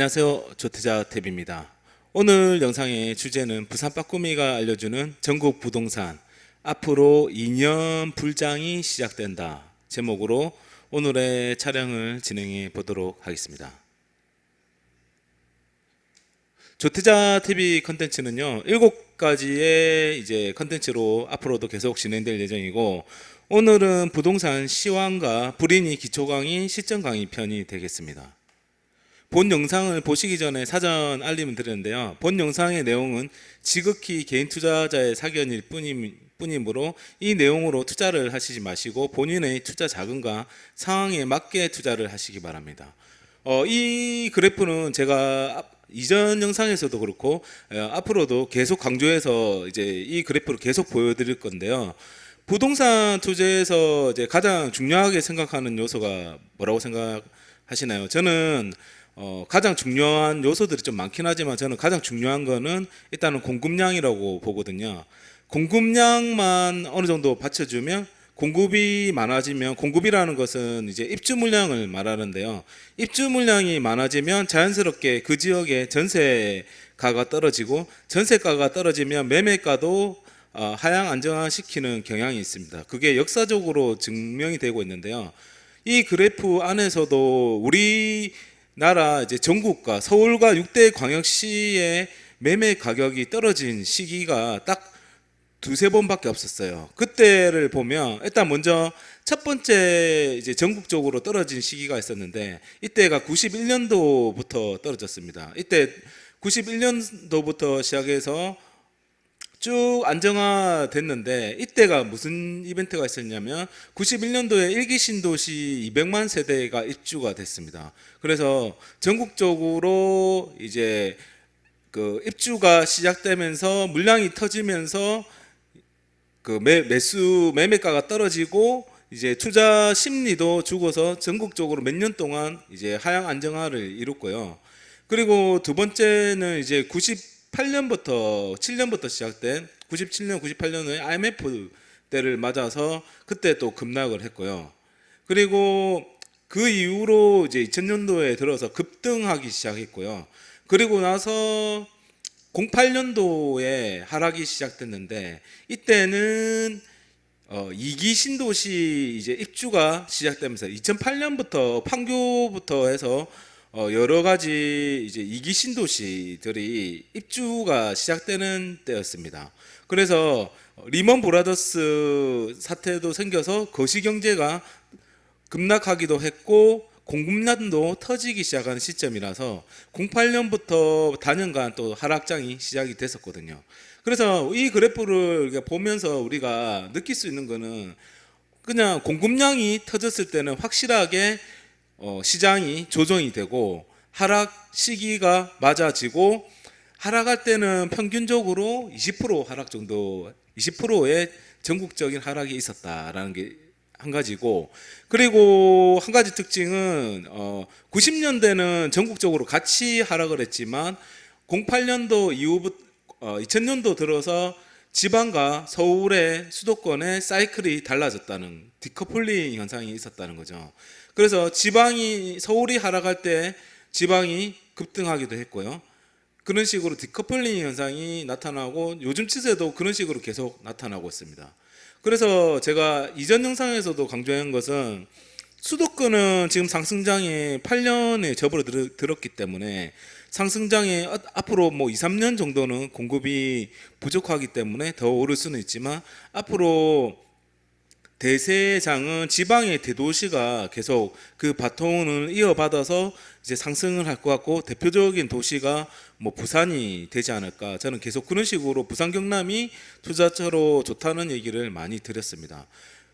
안녕하세요. 조태자 탭입니다. 오늘 영상의 주제는 부산 빠꾸미가 알려주는 전국 부동산 앞으로 2년 불장이 시작된다 제목으로 오늘의 촬영을 진행해 보도록 하겠습니다. 조태자 TV 컨텐츠는요 일곱 가지의 이제 컨텐츠로 앞으로도 계속 진행될 예정이고 오늘은 부동산 시황과 불인이 기초 강의 시점 강의 편이 되겠습니다. 본 영상을 보시기 전에 사전 알림을 드렸는데요. 본 영상의 내용은 지극히 개인 투자자의 사견일 뿐이므로 이 내용으로 투자를 하시지 마시고 본인의 투자 자금과 상황에 맞게 투자를 하시기 바랍니다. 어, 이 그래프는 제가 앞- 이전 영상에서도 그렇고 어, 앞으로도 계속 강조해서 이제 이 그래프를 계속 보여드릴 건데요. 부동산 투자에서 이제 가장 중요하게 생각하는 요소가 뭐라고 생각하시나요? 저는 어, 가장 중요한 요소들이 좀 많긴 하지만 저는 가장 중요한 거는 일단은 공급량이라고 보거든요. 공급량만 어느 정도 받쳐주면 공급이 많아지면 공급이라는 것은 이제 입주 물량을 말하는데요. 입주 물량이 많아지면 자연스럽게 그 지역의 전세가가 떨어지고 전세가가 떨어지면 매매가도 어, 하향 안정화시키는 경향이 있습니다. 그게 역사적으로 증명이 되고 있는데요. 이 그래프 안에서도 우리 나라 이제 전국과 서울과 6대 광역시의 매매 가격이 떨어진 시기가 딱 두세 번밖에 없었어요. 그때를 보면 일단 먼저 첫 번째 이제 전국적으로 떨어진 시기가 있었는데 이때가 91년도부터 떨어졌습니다. 이때 91년도부터 시작해서 쭉 안정화됐는데 이때가 무슨 이벤트가 있었냐면 91년도에 일기 신도시 200만 세대가 입주가 됐습니다. 그래서 전국적으로 이제 그 입주가 시작되면서 물량이 터지면서 그 매, 매수 매매가가 떨어지고 이제 투자 심리도 죽어서 전국적으로 몇 년 동안 이제 하향 안정화를 이뤘고요. 그리고 두 번째는 이제 98년부터 7년부터 시작된 97년, 98년에 IMF 때를 맞아서 그때 또 급락을 했고요. 그리고 그 이후로 이제 2000년도에 들어서 급등하기 시작했고요. 그리고 나서 08년도에 하락이 시작됐는데 이때는 어, 이기 신도시 이제 입주가 시작되면서 2008년부터 판교부터 해서 어, 여러 가지 이제 이기 신도시들이 입주가 시작되는 때였습니다. 그래서 리먼 브라더스 사태도 생겨서 거시 경제가 급락하기도 했고 공급난도 터지기 시작하는 시점이라서 08년부터 단연간 또 하락장이 시작이 됐었거든요. 그래서 이 그래프를 보면서 우리가 느낄 수 있는 거는 그냥 공급량이 터졌을 때는 확실하게 어, 시장이 조정이 되고 하락 시기가 맞아지고 하락할 때는 평균적으로 20% 하락 정도 20%의 전국적인 하락이 있었다라는 게 한 가지고 그리고 한 가지 특징은 어 90년대는 전국적으로 같이 하락을 했지만 08년도 이후부터 어 2000년도 들어서 지방과 서울의 수도권의 사이클이 달라졌다는 디커플링 현상이 있었다는 거죠. 그래서 지방이 서울이 하락할 때 지방이 급등하기도 했고요. 그런 식으로 디커플링 현상이 나타나고 요즘 추세도 그런 식으로 계속 나타나고 있습니다. 그래서 제가 이전 영상에서도 강조한 것은 수도권은 지금 상승장에 8년에 접어들었기 때문에 상승장에 어- 앞으로 뭐 2, 3년 정도는 공급이 부족하기 때문에 더 오를 수는 있지만 앞으로 대세장은 지방의 대도시가 계속 그 바통을 이어받아서 이제 상승을 할 것 같고 대표적인 도시가 뭐 부산이 되지 않을까 저는 계속 그런 식으로 부산 경남이 투자처로 좋다는 얘기를 많이 드렸습니다.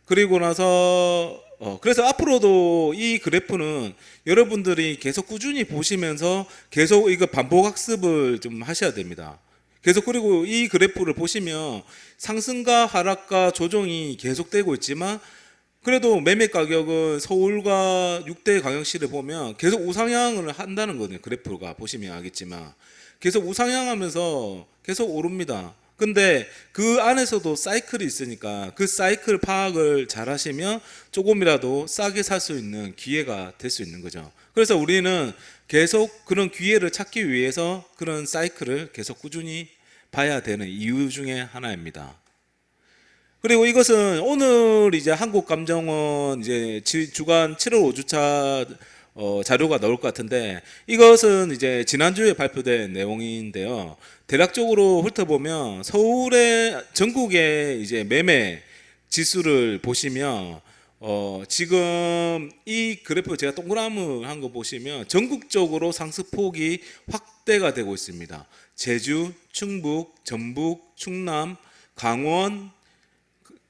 그리고 나서 어 그래서 앞으로도 이 그래프는 여러분들이 계속 꾸준히 보시면서 계속 이거 반복 학습을 좀 하셔야 됩니다. 계속 그리고 이 그래프를 보시면 상승과 하락과 조정이 계속되고 있지만 그래도 매매 가격은 서울과 6대 광역시를 보면 계속 우상향을 한다는 거네요. 그래프가 보시면 알겠지만 계속 우상향하면서 계속 오릅니다. 근데 그 안에서도 사이클이 있으니까 그 사이클 파악을 잘 하시면 조금이라도 싸게 살 수 있는 기회가 될 수 있는 거죠. 그래서 우리는 계속 그런 기회를 찾기 위해서 그런 사이클을 계속 꾸준히 봐야 되는 이유 중에 하나입니다. 그리고 이것은 오늘 이제 한국감정원 이제 지- 주간 7월 5주차 어, 자료가 나올 것 같은데 이것은 이제 지난주에 발표된 내용인데요. 대략적으로 훑어보면 서울의 전국의 이제 매매 지수를 보시면 어, 지금 이 그래프 제가 동그라미 한 거 보시면 전국적으로 상승폭이 확대가 되고 있습니다. 제주, 충북, 전북, 충남, 강원,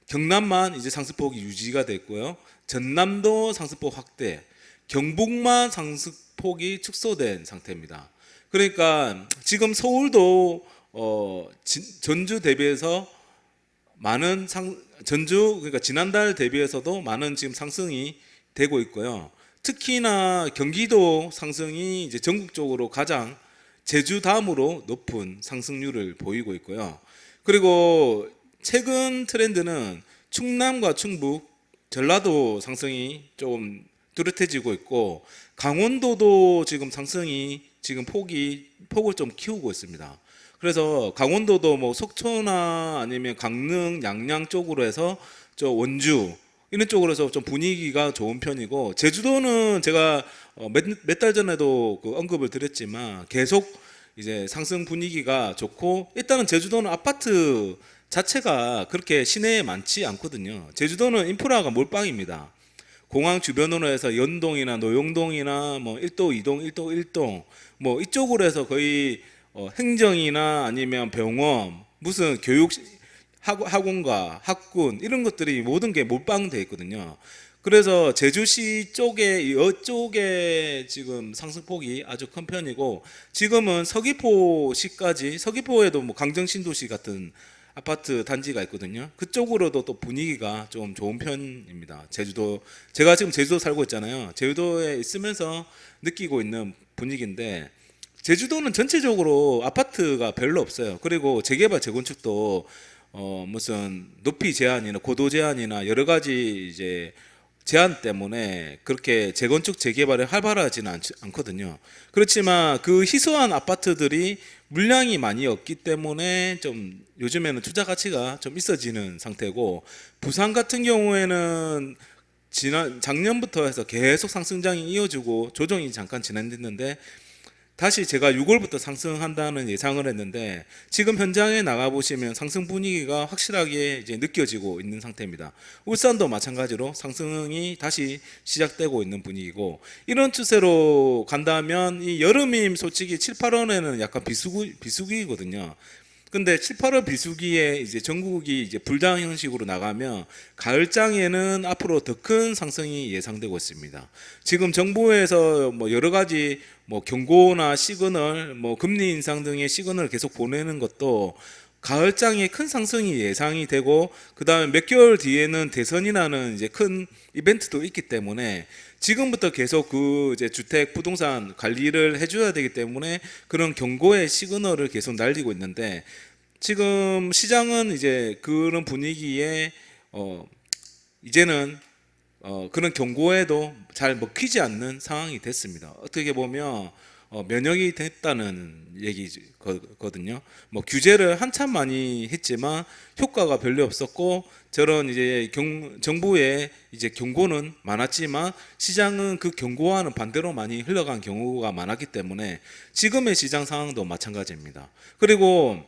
경남만 이제 상승폭이 유지가 됐고요. 전남도 상승폭 확대, 경북만 상승폭이 축소된 상태입니다. 그러니까 지금 서울도 어, 진- 전주 대비해서 많은 상 전주 그러니까 지난달 대비해서도 많은 지금 상승이 되고 있고요. 특히나 경기도 상승이 이제 전국적으로 가장 제주 다음으로 높은 상승률을 보이고 있고요. 그리고 최근 트렌드는 충남과 충북, 전라도 상승이 조금 뚜렷해지고 있고 강원도도 지금 상승이 지금 폭이 폭을 좀 키우고 있습니다. 그래서 강원도도 뭐 속초나 아니면 강릉, 양양 쪽으로 해서 저 원주 이런 쪽으로 해서 좀 분위기가 좋은 편이고 제주도는 제가 어, 몇달 전에도 그 언급을 드렸지만 계속 이제 상승 분위기가 좋고 일단은 제주도는 아파트 자체가 그렇게 시내에 많지 않거든요. 제주도는 인프라가 몰빵입니다. 공항 주변으로 해서 연동이나 노용동이나 뭐 1도, 2동, 1도, 1동 뭐 이쪽으로 해서 거의 어, 행정이나 아니면 병원 무슨 교육 학- 학원가 학군 이런 것들이 모든 게 몰빵돼 있거든요. 그래서 제주시 쪽에 이쪽에 지금 상승폭이 아주 큰 편이고 지금은 서귀포시까지 서귀포에도 뭐 강정신도시 같은 아파트 단지가 있거든요. 그쪽으로도 또 분위기가 좀 좋은 편입니다. 제주도 제가 지금 제주도 살고 있잖아요. 제주도에 있으면서 느끼고 있는 분위기인데 제주도는 전체적으로 아파트가 별로 없어요. 그리고 재개발 재건축도 어 무슨 높이 제한이나 고도 제한이나 여러 가지 이제 제한 때문에 그렇게 재건축 재개발이 활발하지는 않, 않거든요. 그렇지만 그 희소한 아파트들이 물량이 많이 없기 때문에 좀 요즘에는 투자 가치가 좀 있어지는 상태고 부산 같은 경우에는 지난 작년부터 해서 계속 상승장이 이어지고 조정이 잠깐 진행됐는데 다시 제가 6월부터 상승한다는 예상을 했는데 지금 현장에 나가 보시면 상승 분위기가 확실하게 이제 느껴지고 있는 상태입니다. 울산도 마찬가지로 상승이 다시 시작되고 있는 분위기고 이런 추세로 간다면 이 여름임 솔직히 7, 8월에는 약간 비수기 비수기거든요. 근데 7, 8월 비수기에 이제 전국이 이제 불당 형식으로 나가면 가을장에는 앞으로 더 큰 상승이 예상되고 있습니다. 지금 정부에서 뭐 여러 가지 뭐 경고나 시그널, 뭐 금리 인상 등의 시그널을 계속 보내는 것도 가을장에 큰 상승이 예상이 되고 그다음에 몇 개월 뒤에는 대선이라는 이제 큰 이벤트도 있기 때문에 지금부터 계속 그 이제 주택 부동산 관리를 해줘야 되기 때문에 그런 경고의 시그널을 계속 날리고 있는데 지금 시장은 이제 그런 분위기에 어 이제는 어 그런 경고에도 잘 먹히지 않는 상황이 됐습니다. 어떻게 보면 어 면역이 됐다는 얘기거든요. 뭐 규제를 한참 많이 했지만 효과가 별로 없었고 저런 이제 경, 정부의 이제 경고는 많았지만 시장은 그 경고와는 반대로 많이 흘러간 경우가 많았기 때문에 지금의 시장 상황도 마찬가지입니다. 그리고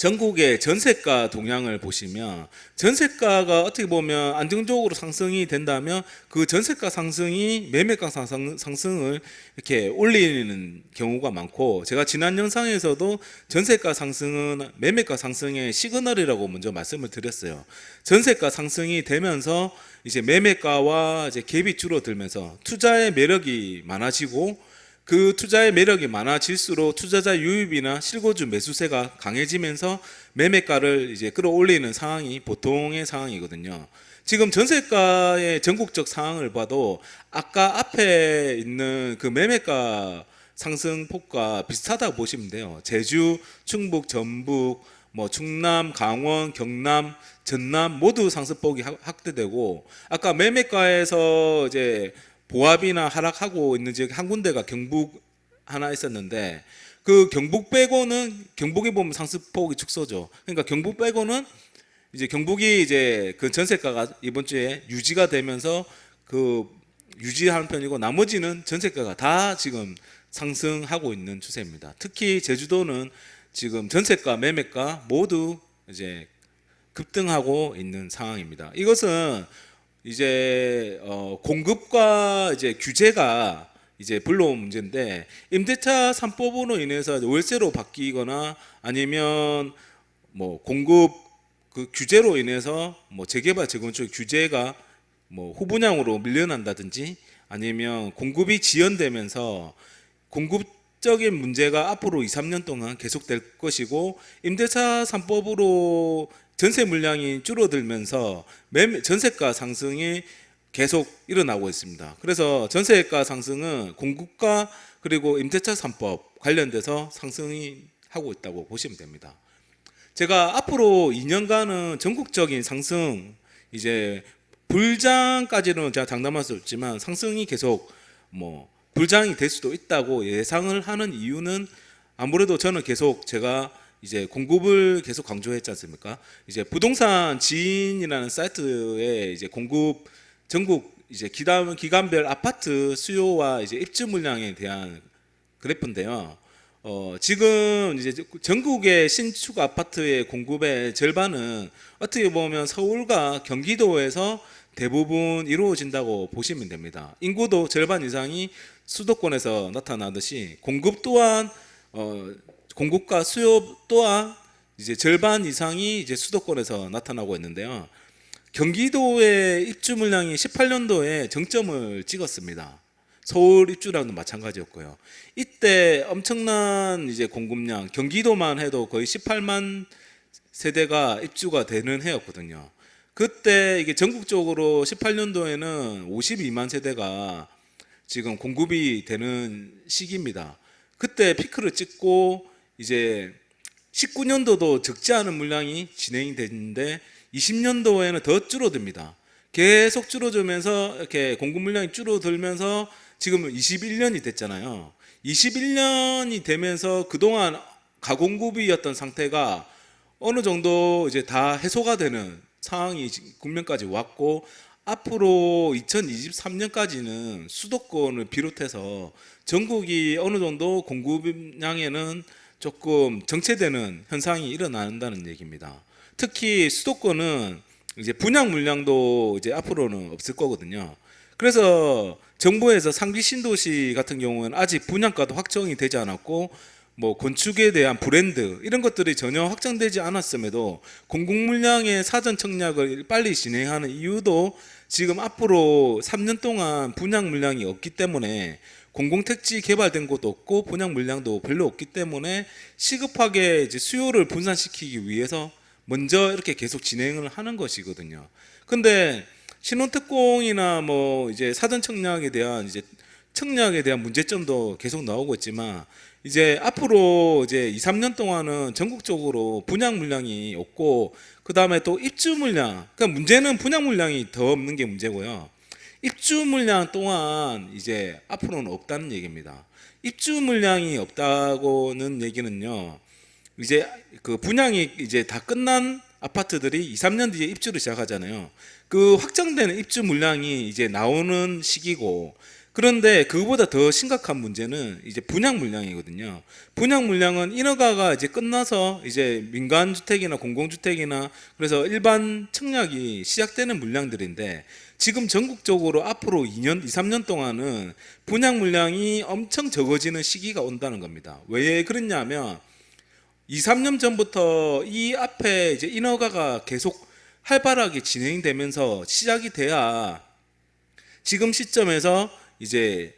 전국의 전세가 동향을 보시면 전세가가 어떻게 보면 안정적으로 상승이 된다면 그 전세가 상승이 매매가 상승, 상승을 이렇게 올리는 경우가 많고 제가 지난 영상에서도 전세가 상승은 매매가 상승의 시그널이라고 먼저 말씀을 드렸어요. 전세가 상승이 되면서 이제 매매가와 이제 갭이 줄어들면서 투자의 매력이 많아지고 그 투자의 매력이 많아질수록 투자자 유입이나 실거주 매수세가 강해지면서 매매가를 이제 끌어올리는 상황이 보통의 상황이거든요. 지금 전세가의 전국적 상황을 봐도 아까 앞에 있는 그 매매가 상승폭과 비슷하다고 보시면 돼요. 제주, 충북, 전북, 뭐 충남, 강원, 경남, 전남 모두 상승폭이 확- 확대되고 아까 매매가에서 이제 보합이나 하락하고 있는 지역 한 군데가 경북 하나 있었는데 그 경북 빼고는 경북에 보면 상승폭이 축소죠. 그러니까 경북 빼고는 이제 경북이 이제 그 전세가가 이번 주에 유지가 되면서 그 유지하는 편이고 나머지는 전세가가 다 지금 상승하고 있는 추세입니다. 특히 제주도는 지금 전세가, 매매가 모두 이제 급등하고 있는 상황입니다. 이것은 이제 어 공급과 이제 규제가 이제 불러온 문제인데 임대차 3법으로 인해서 월세로 바뀌거나 아니면 뭐 공급 그 규제로 인해서 뭐 재개발 재건축 규제가 뭐 후분양으로 밀려난다든지 아니면 공급이 지연되면서 공급적인 문제가 앞으로 2, 3년 동안 계속될 것이고 임대차 3법으로 전세 물량이 줄어들면서 전세가 상승이 계속 일어나고 있습니다. 그래서 전세가 상승은 공급과 그리고 임대차 3법 관련돼서 상승이 하고 있다고 보시면 됩니다. 제가 앞으로 2년간은 전국적인 상승 이제 불장까지는 제가 장담할 수 없지만 상승이 계속 뭐 불장이 될 수도 있다고 예상을 하는 이유는 아무래도 저는 계속 제가 이제 공급을 계속 강조했지 않습니까? 이제 부동산 지인이라는 사이트에 이제 공급 전국 이제 기간 기간별 아파트 수요와 이제 입주 물량에 대한 그래프인데요. 어, 지금 이제 전국의 신축 아파트의 공급의 절반은 어떻게 보면 서울과 경기도에서 대부분 이루어진다고 보시면 됩니다. 인구도 절반 이상이 수도권에서 나타나듯이 공급 또한 어, 공급과 수요 또한 이제 절반 이상이 이제 수도권에서 나타나고 있는데요. 경기도의 입주 물량이 18년도에 정점을 찍었습니다. 서울 입주량도 마찬가지였고요. 이때 엄청난 이제 공급량, 경기도만 해도 거의 18만 세대가 입주가 되는 해였거든요. 그때 이게 전국적으로 18년도에는 52만 세대가 지금 공급이 되는 시기입니다. 그때 피크를 찍고 이제 19년도도 적지 않은 물량이 진행이 됐는데 20년도에는 더 줄어듭니다. 계속 줄어들면서 이렇게 공급 물량이 줄어들면서 지금 21년이 됐잖아요. 21년이 되면서 그동안 가공급이었던 상태가 어느 정도 이제 다 해소가 되는 상황이 국면까지 왔고 앞으로 2023년까지는 수도권을 비롯해서 전국이 어느 정도 공급량에는 조금 정체되는 현상이 일어난다는 얘기입니다. 특히 수도권은 이제 분양 물량도 이제 앞으로는 없을 거거든요. 그래서 정부에서 상비 신도시 같은 경우는 아직 분양가도 확정이 되지 않았고 뭐 건축에 대한 브랜드 이런 것들이 전혀 확정되지 않았음에도 공공 물량의 사전 청약을 빨리 진행하는 이유도 지금 앞으로 3년 동안 분양 물량이 없기 때문에 공공택지 개발된 곳도 없고 분양 물량도 별로 없기 때문에 시급하게 이제 수요를 분산시키기 위해서 먼저 이렇게 계속 진행을 하는 것이거든요. 근데 신혼특공이나 뭐 이제 사전 청약에 대한 이제 청약에 대한 문제점도 계속 나오고 있지만 이제 앞으로 이제 2, 3년 동안은 전국적으로 분양 물량이 없고 그다음에 또 입주 물량. 그러니까 문제는 분양 물량이 더 없는 게 문제고요. 입주 물량 또한 이제 앞으로는 없다는 얘기입니다. 입주 물량이 없다고는 얘기는요. 이제 그 분양이 이제 다 끝난 아파트들이 2, 3년 뒤에 입주를 시작하잖아요. 그 확정되는 입주 물량이 이제 나오는 시기고 그런데 그거보다 더 심각한 문제는 이제 분양 물량이거든요. 분양 물량은 인허가가 이제 끝나서 이제 민간 주택이나 공공 주택이나 그래서 일반 청약이 시작되는 물량들인데 지금 전국적으로 앞으로 2년, 2, 3년 동안은 분양 물량이 엄청 적어지는 시기가 온다는 겁니다. 왜 그랬냐면 2, 3년 전부터 이 앞에 이제 인허가가 계속 활발하게 진행되면서 시작이 돼야 지금 시점에서 이제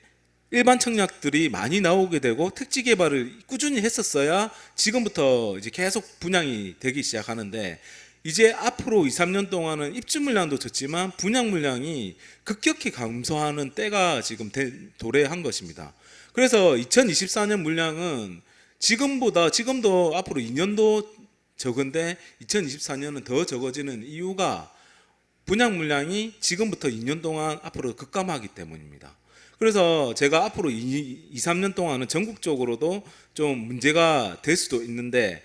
일반 청약들이 많이 나오게 되고 택지 개발을 꾸준히 했었어야 지금부터 이제 계속 분양이 되기 시작하는데 이제 앞으로 2, 3년 동안은 입주 물량도 적지만 분양 물량이 급격히 감소하는 때가 지금 대- 도래한 것입니다. 그래서 2024년 물량은 지금보다 지금도 앞으로 2년도 적은데 2024년은 더 적어지는 이유가 분양 물량이 지금부터 2년 동안 앞으로 급감하기 때문입니다. 그래서 제가 앞으로 2, 2 3년 동안은 전국적으로도 좀 문제가 될 수도 있는데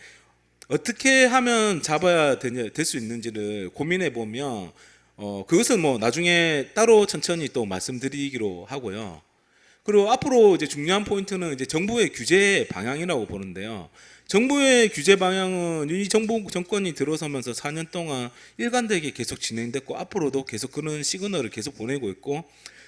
어떻게 하면 잡아야 될 수 있는지를 고민해 보면 어 그것은 뭐 나중에 따로 천천히 또 말씀드리기로 하고요. 그리고 앞으로 이제 중요한 포인트는 이제 정부의 규제 방향이라고 보는데요. 정부의 규제 방향은 이 정부 정권이 들어서면서 4년 동안 일관되게 계속 진행됐고 앞으로도 계속 그런 시그널을 계속 보내고 있고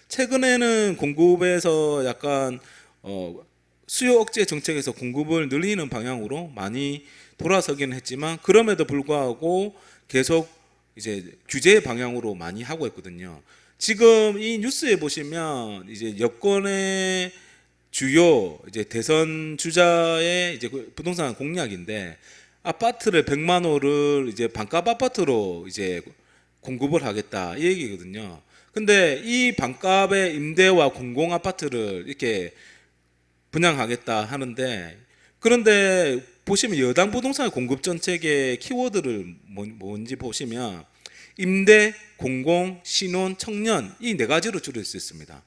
최근에는 공급에서 약간 어 수요 억제 정책에서 공급을 늘리는 방향으로 많이 돌아서기는 했지만 그럼에도 불구하고 계속 이제 규제 방향으로 많이 하고 있거든요. 지금 이 뉴스에 보시면 이제 여권의 주요 이제 대선 주자의 이제 그 부동산 공약인데 아파트를 100만 호를 이제 반값 아파트로 이제 공급을 하겠다 이 얘기거든요. 근데 이 반값의 임대와 공공 아파트를 이렇게 분양하겠다 하는데 그런데 보시면 여당 부동산 공급 정책의 키워드를 뭔- 뭔지 보시면 임대, 공공, 신혼, 청년 이 네 가지로 줄일 수 있습니다.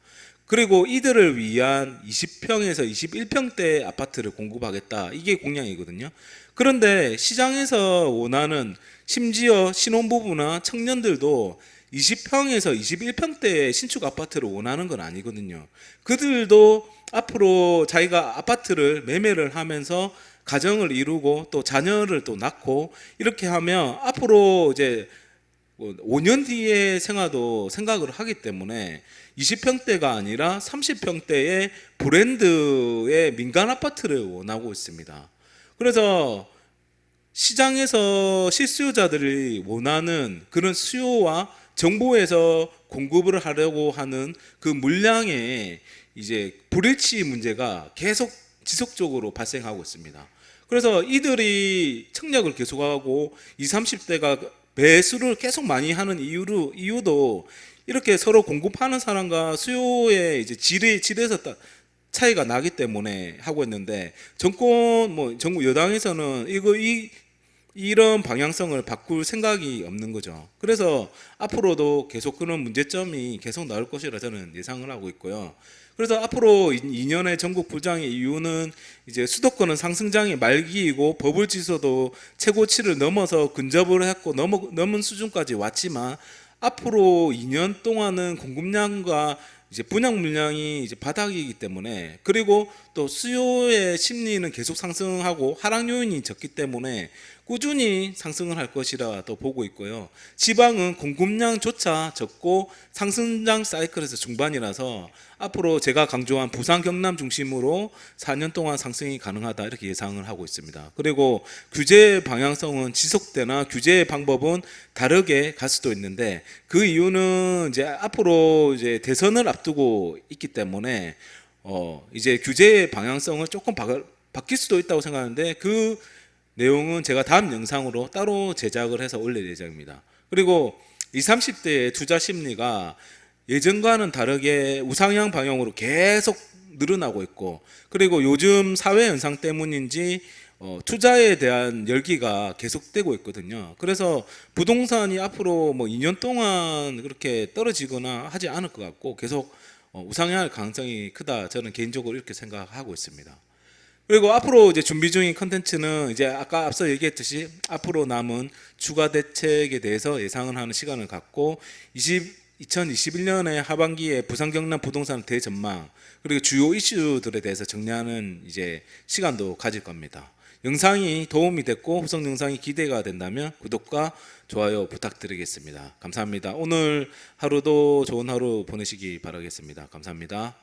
그리고 이들을 위한 20평에서 21평대 아파트를 공급하겠다. 이게 공약이거든요. 그런데 시장에서 원하는 심지어 신혼부부나 청년들도 20평에서 21평대의 신축 아파트를 원하는 건 아니거든요. 그들도 앞으로 자기가 아파트를 매매를 하면서 가정을 이루고 또 자녀를 또 낳고 이렇게 하면 앞으로 이제 뭐 5년 뒤의 생활도 생각을 하기 때문에 20평대가 아니라 30평대의 브랜드의 민간 아파트를 원하고 있습니다. 그래서 시장에서 실수요자들이 원하는 그런 수요와 정부에서 공급을 하려고 하는 그 물량의 이제 불일치 문제가 계속 지속적으로 발생하고 있습니다. 그래서 이들이 청약을 계속하고 20, 30대가 매수를 계속 많이 하는 이유로 이유도 이렇게 서로 공급하는 사람과 수요의 이제 질의 질에서 따- 차이가 나기 때문에 하고 있는데 정권 뭐 정부 여당에서는 이거 이 이런 방향성을 바꿀 생각이 없는 거죠. 그래서 앞으로도 계속 그런 문제점이 계속 나올 것이라 저는 예상을 하고 있고요. 그래서 앞으로 2년의 전국 부장의 이유는 이제 수도권은 상승장의 말기이고 버블 지수도 최고치를 넘어서 근접을 했고 넘어, 넘은 수준까지 왔지만 앞으로 2년 동안은 공급량과 이제 분양 물량이 이제 바닥이기 때문에 그리고 또 수요의 심리는 계속 상승하고 하락 요인이 적기 때문에 꾸준히 상승을 할 것이라 또 보고 있고요. 지방은 공급량조차 적고 상승장 사이클에서 중반이라서 앞으로 제가 강조한 부산 경남 중심으로 4년 동안 상승이 가능하다 이렇게 예상을 하고 있습니다. 그리고 규제 방향성은 지속되나 규제 방법은 다르게 갈 수도 있는데 그 이유는 이제 앞으로 이제 대선을 앞두고 있기 때문에 어 이제 규제의 방향성을 조금 바, 바뀔 수도 있다고 생각하는데 그 내용은 제가 다음 영상으로 따로 제작을 해서 올릴 예정입니다. 그리고 20, 30대의 투자 심리가 예전과는 다르게 우상향 방향으로 계속 늘어나고 있고 그리고 요즘 사회 현상 때문인지 어, 투자에 대한 열기가 계속되고 있거든요. 그래서 부동산이 앞으로 뭐 2년 동안 그렇게 떨어지거나 하지 않을 것 같고 계속 어, 우상향할 가능성이 크다. 저는 개인적으로 이렇게 생각하고 있습니다. 그리고 앞으로 이제 준비 중인 컨텐츠는 이제 아까 앞서 얘기했듯이 앞으로 남은 추가 대책에 대해서 예상을 하는 시간을 갖고 20 2021년의 하반기에 부산 경남 부동산 대전망 그리고 주요 이슈들에 대해서 정리하는 이제 시간도 가질 겁니다. 영상이 도움이 됐고 후속 영상이 기대가 된다면 구독과 좋아요 부탁드리겠습니다. 감사합니다. 오늘 하루도 좋은 하루 보내시기 바라겠습니다. 감사합니다.